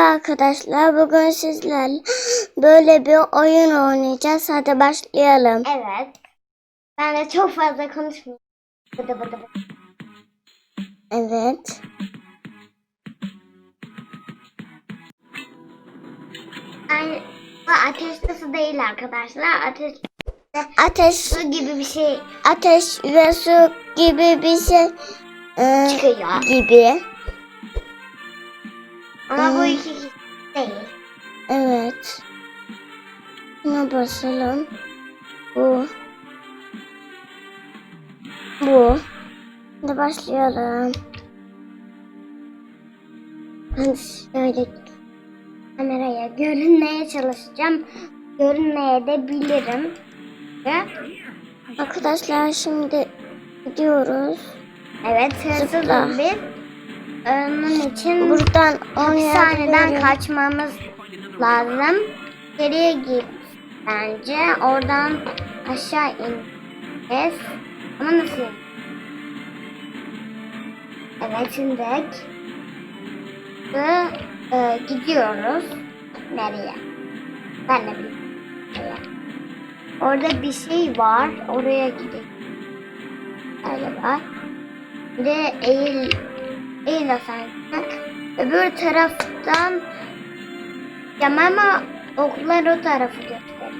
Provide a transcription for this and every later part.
arkadaşlar. Bugün sizlerle böyle bir oyun oynayacağız. Hadi başlayalım. Evet. Ben de çok fazla konuşmayayım. Bıdı bıdı bıdı. Evet. Yani bu ateşli su değil arkadaşlar. Ateş Ateş, su gibi bir şey ateş ve su gibi bir şey e, çıkıyor. gibi. Ama bu Hmm. iki değil. Evet. Buna basalım. Bu. Bu. Hadi başlayalım. Ben şöyle kameraya görünmeye çalışacağım. Görünmeye de bilirim. Ve Arkadaşlar şimdi gidiyoruz. evet hırsız bir onun için Buradan hapishaneden kaçmamız lazım. Geriye git bence. Oradan aşağı ineceğiz. Ama nasıl? Evet indik. Ve e, gidiyoruz. Nereye? Ben de bilmiyorum. Orada bir şey var. Oraya gidelim. Galiba. Bir de eğil eğil asansör. Öbür taraftan ya ama oklar o tarafı gösteriyor.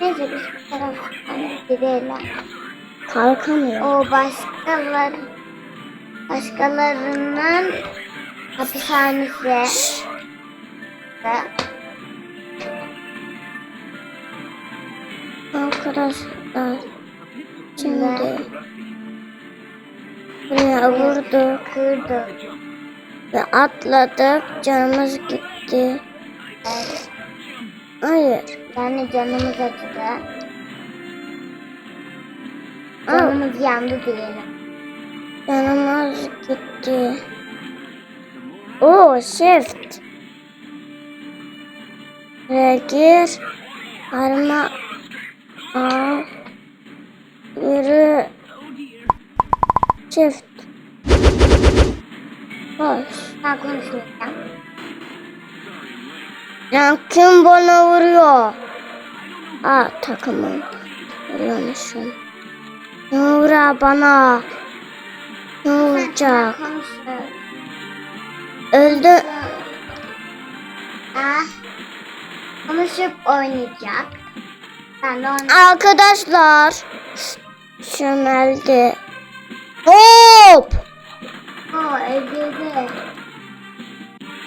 Neyse biz bu taraftan gidelim. Kalkamıyorum. O başkaları başkalarının hapishanesi. Ve Arkadaşlar şimdi buraya vurduk kırdı. ve atladık. Canımız gitti. Evet. Hayır. Yani canımız acıdı. Aa, Canımız yandı diyelim. canımız gitti. Oo shift. Gir. Parma al. Shift. Boş. Ben konuşmayacağım. Ya kim bana vuruyor? Aa takımım. Vuruyormuşum. Ne vuruyor bana? Ne olacak? Öldü. Ah, konuşup oynayacak. Ben de onu Arkadaşlar. Çömeldi. Hop. o öldürdü.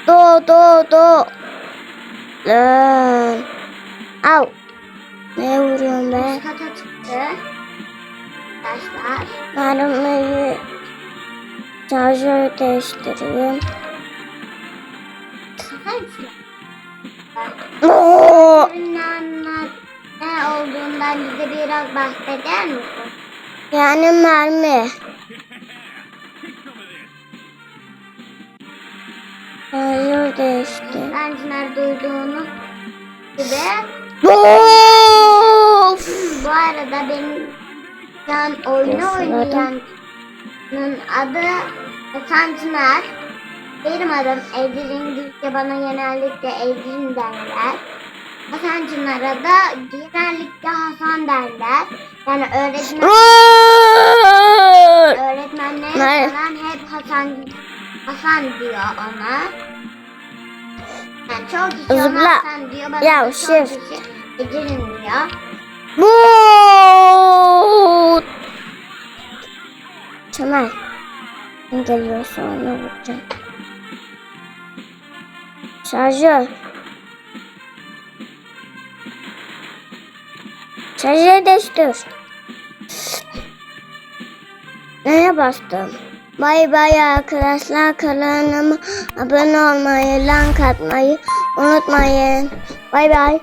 Do do do. Lan. Au. Ne vuruyorum? Üst kata çıktı. Arkadaşlar. Mermiyi şarjör değiştireyim. Kafayı Oo! Ne olduğundan bize biraz bahseder misin? Yani mermi. Şarjör değişti. Öğrenciler duyduğunu gibi. Of! Bu arada benim şu an oyunu oynayanın adı Santınar. Benim adım Ecrin. Bizce bana genellikle Ecrin derler. Hasan Çınar'a da genellikle Hasan derler. Yani öğretmen, öğretmenler falan hep Hasan Hasan diyor ona. Zıpla. Hasan diyor. Bana Ya, shift. Ecrin diyor. Bu. Çömel. Kim geliyorsa onu vuracağım. Şarjör. Şarjör değiştir. Neye bastım? Bay bay arkadaşlar kanalıma abone olmayı, like atmayı unutmayın. Bay bay.